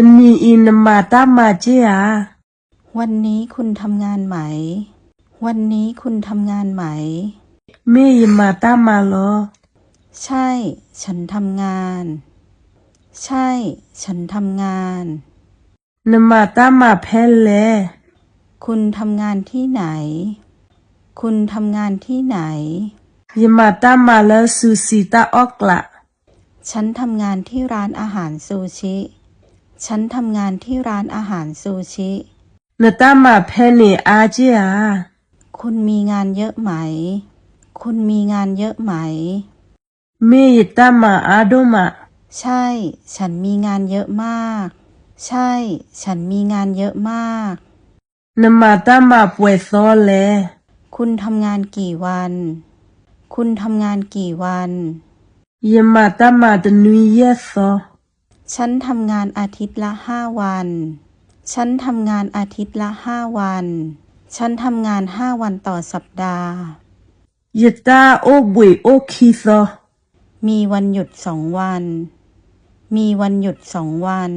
ตนีอินมาตามาเจียวันนี้คุณทำงานไหม วันนี้คุณทำงานไหมเมยมาตามาลอใช่ ฉันทำงาน ใช่ ฉันทำงานนมาตามาแพลเลคุณทำงานที่ไหน คุณทำงานที่ไหนยมาตามาลซูซิตาออกละฉันทำงานที่ร้านอาหารซูชิ ฉันทำงานที่ร้านอาหารซูชิ นตามาแพเนอาเจียคุณมีงานเยอะไหม คุณมีงานเยอะไหมเมยตามาอาโดมาใช่ ฉันมีงานเยอะมาก ใช่ ฉันมีงานเยอะมาก นมาตามาป่วยซอเลคุณทำงานกี่วัน คุณทำงานกี่วัน ยมาตามาตนุยเยซอ ฉันทำงานอาทิตย์ละห้าวัน ฉันทำงานอาทิตย์ละห้าวัน ฉันทำงานห้าวันต่อสัปดาห์ยตาโอบุยโอคีซอมีวันหยุดสองวัน มีวันหยุดสองวัน